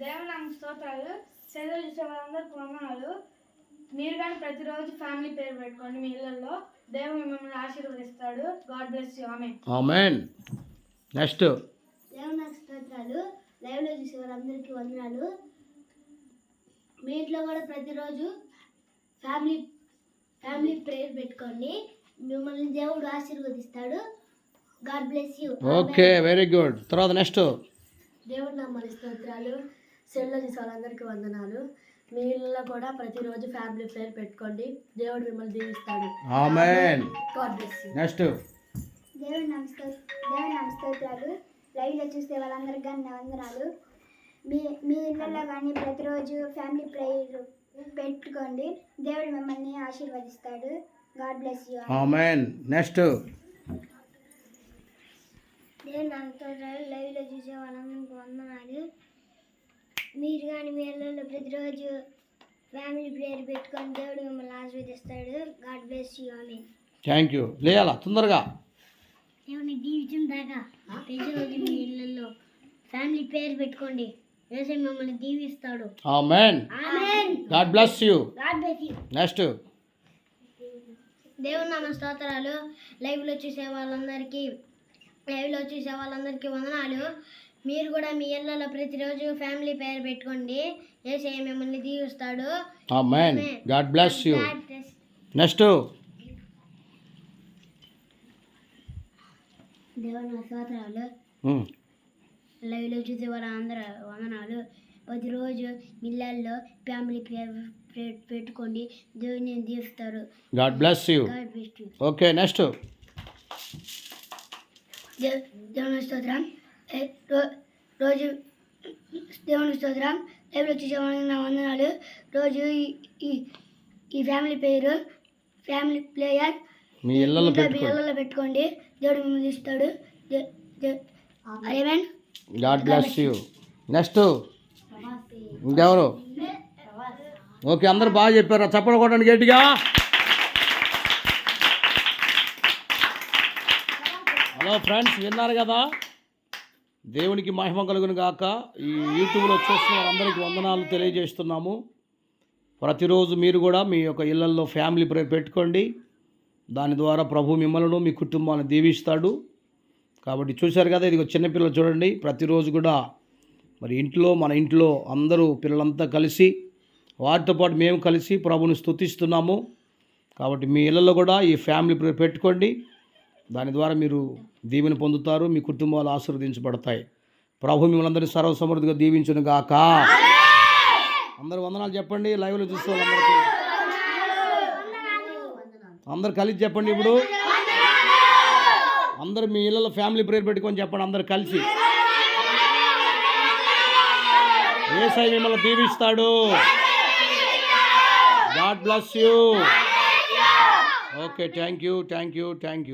దేవునామ స్తోత్రాలు సెలవు చూసే వాళ్ళందరికీ వందనాలు మీరు కానీ ప్రతిరోజు ఫ్యామిలీ పేరు పెట్టుకోండి మీ ఇళ్ళల్లో దేవుడు మిమ్మల్ని ఆశీర్వదిస్తాడు. గాడ్ బ్లెస్ యూ ఆమె ఆమెన్ నెక్స్ట్ దేవునాకు స్తోత్రాలు లైవ్లో చూసే వాళ్ళందరికీ వందనాలు. మీ ఇంట్లో కూడా ప్రతిరోజు ఫ్యామిలీ ఫ్యామిలీ ప్రేయర్ పెట్టుకోండి. మిమ్మల్ని దేవుడు ఆశీర్వదిస్తాడు. God bless you okay very good తర్వాత నెక్స్ట్ దేవుడు నమ్మని స్తోత్రాలు. సెల్లో చూసే వాళ్ళందరికీ వందనాలు. మీ ఇళ్ళలో కూడా ప్రతిరోజు ఫ్యామిలీ ప్రేయర్ పెట్టుకోండి. దేవుడు మిమ్మల్ని దీవిస్తాడు. Amen God bless you next దేవుడు నమస్తో దేవుడు నమస్తోత్రాలు లైవ్లో చూసే వాళ్ళందరికీ కానీ నా వందనాలు. మీ మీ ఇళ్ళల్లో కానీ ప్రతిరోజు ఫ్యామిలీ ప్రేయర్ పెట్టుకోండి. దేవుడు మిమ్మల్ని ఆశీర్వదిస్తాడు. God bless you amen next దేవుడు నమస్తోత్రాలు లైవ్లో చూసే వాళ్ళందరికీ వందనాలు. మీరు కానీ మీ ఇళ్ళల్లో ప్రతిరోజు ఫ్యామిలీ ప్రేయర్ పెట్టుకొని దేవుడు మిమ్మల్ని ఆశీర్వదిస్తాడు. గాడ్ బ్లెస్ యూ ఆమె థ్యాంక్ యూ లేయాలా? తొందరగా. దేవుని దీవించిన దాకా. ప్రతిరోజు మీ ఇళ్ళల్లో ఫ్యామిలీ పేరు పెట్టుకోండి. వేసే మిమ్మల్ని దీవిస్తాడు. Amen amen God bless you God bless you next దేవుని నామ స్తోత్రాలు. లైవ్లో చూసే వాళ్ళందరికీ లైవ్లో చూసే వాళ్ళందరికీ వందనాలు. మీరు కూడా మీ ఇళ్ళలో ప్రతిరోజు ఫ్యామిలీ పేరు పెట్టుకోండి. వేసే మిమ్మల్ని దీవిస్తాడు. Amen God bless you. Next దేవుని స్తోత్రాలు Hmm. లైవ్లో చూసే వాళ్ళందరూ వందనాలు. ప్రతిరోజు ఇళ్ళల్లో ఫ్యామిలీ పెట్టుకోండి. దేవుని దీవిస్తారు. God bless you okay next Dev- దేవుని స్తోత్రం రోజు దేవుని స్తోత్రం. లైవ్లో చూసేవాళ్ళకి నా వందనాలు. రోజు ఈ- ఈ ఈ ఫ్యామిలీ పేరు ఫ్యామిలీ ప్లేయర్. మీ ఇళ్ళలో ఇళ్ళలో పెట్టుకోండి. దేవుడు మిమ్మల్ని ఇస్తాడు అరేమేన్ గాడ్ బ్లెస్ యూ. నెక్స్ట్. ఇంకెవరు? ఓకే అందరు బాగా చెప్పారు. చప్పలు కొట్టండి గట్టిగా. హలో ఫ్రెండ్స్ విన్నారు కదా? దేవునికి మహిమ కలుగును గాక. ఈ యూట్యూబ్లో చూస్తున్న వారందరికీ వందనాలు తెలియజేస్తున్నాము. ప్రతిరోజు మీరు కూడా మీ యొక్క ఇళ్ళల్లో ఫ్యామిలీ ప్రేయర్ పెట్టుకోండి. దాని ద్వారా ప్రభు మిమ్మల్ని మీ కుటుంబాన్ని దీవిస్తాడు. కాబట్టి చూశారు కదా ఇది చిన్నపిల్లలు చూడండి. ప్రతిరోజు కూడా మరి ఇంట్లో మన ఇంట్లో అందరూ పిల్లలంతా కలిసి వారితో పాటు మేము కలిసి ప్రభుని స్తుతిస్తున్నాము. కాబట్టి మీ ఇళ్ళలో కూడా ఈ ఫ్యామిలీ ప్రేయర్ పెట్టుకోండి. దాని ద్వారా మీరు దీవెని పొందుతారు మీ కుటుంబాలు ఆశీర్వదించబడతాయి. ప్రభు మిమ్మల్ని అందరినీ సర్వసమృద్ధిగా దీవించును గాక. అందరూ వందనాలు చెప్పండి లైవ్లో చూస్తే అందరికీ అందరు కలిసి చెప్పండి ఇప్పుడు. అందరు మీ ఇళ్ళలో ఫ్యామిలీ ప్రేయర్ పెట్టుకొని చెప్పండి అందరు కలిసి. ఏసై మిమ్మల్ని దీవిస్తాడు. God bless you. Okay thank you thank you thank you.